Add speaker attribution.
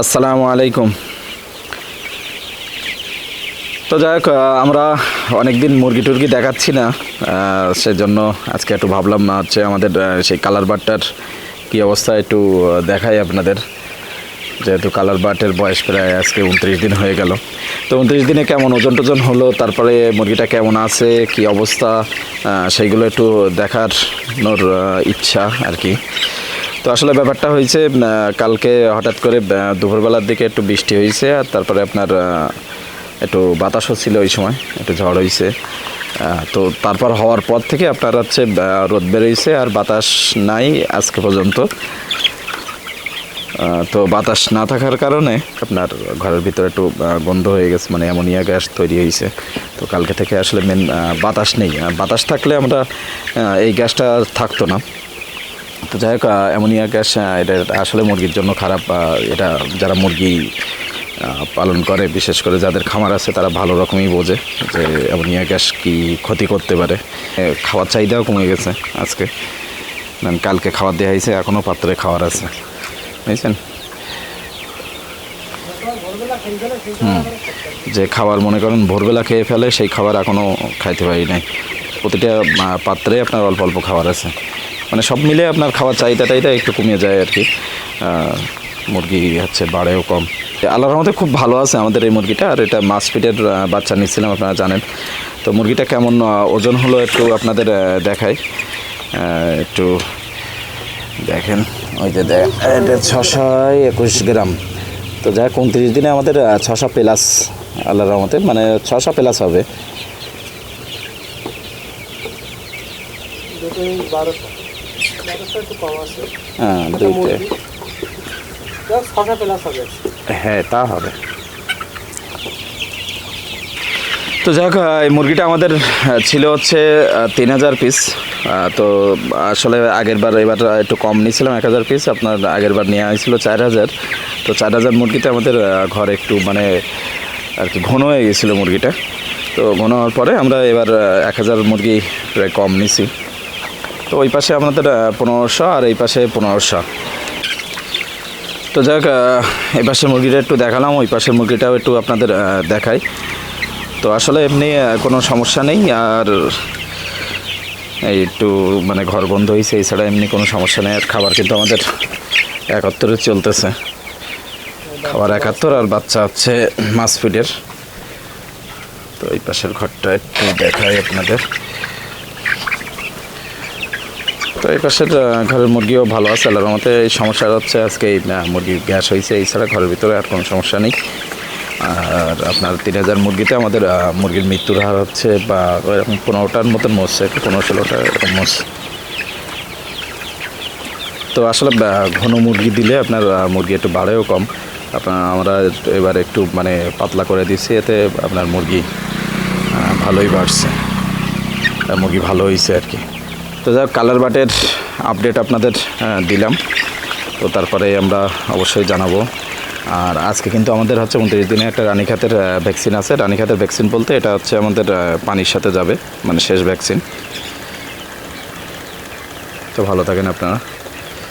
Speaker 1: আসসালামু আলাইকুম। তো যাই হোক আমরা অনেকদিন মুরগি টুরগি দেখাচ্ছি না সেজন্য আজকে একটু ভাবলাম না হচ্ছে আমাদের সেই কালার বাটটার কী অবস্থা একটু দেখাই আপনাদের। যেহেতু কালার বাটের বয়স প্রায় আজকে উনত্রিশ দিন হয়ে গেল। তো উনত্রিশ দিনে কেমন ওজন টোজন হলো, তারপরে মুরগিটা কেমন আছে, কি অবস্থা সেইগুলো একটু দেখার ইচ্ছা আর কি। তো আসলে ব্যাপারটা হয়েছে কালকে হঠাৎ করে দুপুরবেলার দিকে একটু বৃষ্টি হয়েছে, আর তারপরে আপনার একটু বাতাসও ছিল ওই সময়, একটু ঝড় হয়েছে। তো তারপর হওয়ার পর থেকে আপনার হচ্ছে রোদ বেরোইছে, আর বাতাস নাই আজকে পর্যন্ত। তো বাতাস না থাকার কারণে আপনার ঘরের ভিতরে একটু গন্ধ হয়ে গেছে মানে অ্যামোনিয়া গ্যাস তৈরি হয়েছে। তো কালকে থেকে আসলে মেন বাতাস নেই। বাতাস থাকলে আমরা এই গ্যাসটা থাকতো না। যাই হোক অ্যামোনিয়া গ্যাস এটা আসলে মুরগির জন্য খারাপ এটা যারা মুরগি পালন করে, বিশেষ করে যাদের খামার আছে, তারা ভালো রকমই বোঝে যে অ্যামোনিয়া গ্যাস কি ক্ষতি করতে পারে। খাওয়ার চাহিদাও কমে গেছে আজকে। কারণ কালকে খাবার দেওয়া হয়েছে এখনও পাত্রে খাওয়ার আছে। বুঝছেন? হুম। যে খাবার মনে করেন ভোরবেলা খেয়ে ফেলে, সেই খাবার এখনও খাইতে পারি নাই। প্রতিটা পাত্রে আপনার অল্প অল্প খাবার আছে। মানে সব মিলে আপনার খাওয়ার চাহিদা টাহিদা একটু কমে যায় আর কি। মুরগি হচ্ছে বাড়েও কম। আল্লাহর রহমতে খুব ভালো আছে আমাদের এই মুরগিটা, আর এটা মাছ পিটের বাচ্চা নিচ্ছিলাম, আপনারা জানেন। তো মুরগিটা কেমন ওজন হলো একটু আপনাদের দেখাই। একটু দেখেন, ওই যে এটা ছশয় একুশ গ্রাম। তো যাই হোক, উনত্রিশ দিনে আমাদের ছশো প্লাস, আল্লাহর রহমতে মানে ছশো প্লাস হবে।
Speaker 2: বারোশো।
Speaker 1: হ্যাঁ দুইটা। হ্যাঁ তা হবে। তো যাই হোক এই মুরগিটা আমাদের ছিল হচ্ছে তিন হাজার পিস তো আসলে আগের বার এবার একটু কম নিয়েছিলাম এক হাজার পিস আপনার আগের বার নেওয়া হয়েছিল চার হাজার। তো চার হাজার মুরগিতে আমাদের ঘরে একটু মানে আর কি ঘন হয়ে গেছিল মুরগিটা। তো ঘন হওয়ার পরে আমরা এবার এক হাজার মুরগি প্রায় কম নিছি। তো ওই পাশে আমাদের পনেরোশো আর এই পাশে পনেরোশো। তো যাক আহ, এই পাশের মুরগিটা একটু দেখালাম ওই পাশের মুরগিটাও একটু আপনাদের দেখাই। তো আসলে এমনি কোনো সমস্যা নেই আর এই একটু মানে ঘর বন্ধ হয়েছে এছাড়া এমনি কোনো সমস্যা নেই আর খাবার কিন্তু আমাদের একাত্তরে চলতেছে। খাবার একাত্তর আর বাচ্চা হচ্ছে মাছ ফিডের তো এই পাশের ঘরটা একটু দেখাই আপনাদের। তো এই পাশের ঘরের মুরগিও ভালো আছে আল্লাহর মতে এই সমস্যা হচ্ছে আজকে এই আহ, মুরগির গ্যাস হয়েছে এছাড়া ঘরের ভিতরে আর কোনো সমস্যা নেই। আর আপনার তিন হাজার মুরগিতে আমাদের মুরগির মৃত্যুর হার হচ্ছে বা এরকম পনেরোটার মতন মরছে একটু পনেরো ষোলোটা এরকম মরছে তো আসলে ঘন মুরগি দিলে আপনার মুরগি একটু বাড়েও কম। আপনার আমরা এবার একটু মানে পাতলা করে দিচ্ছি এতে আপনার মুরগি ভালোই বাড়ছে। মুরগি ভালো হয়েছে আর কি। তো যাই কালার বাটের আপডেট আপনাদের দিলাম। তো তারপরে আমরা অবশ্যই জানাব। আর আজকে কিন্তু আমাদের হচ্ছে উনত্রিশ দিনে একটা রানীখাতের ভ্যাকসিন আছে। রানীখাতের ভ্যাকসিন বলতে এটা হচ্ছে আমাদের পানির সাথে যাবে মানে শেষ ভ্যাকসিন তো ভালো থাকেন আপনারা।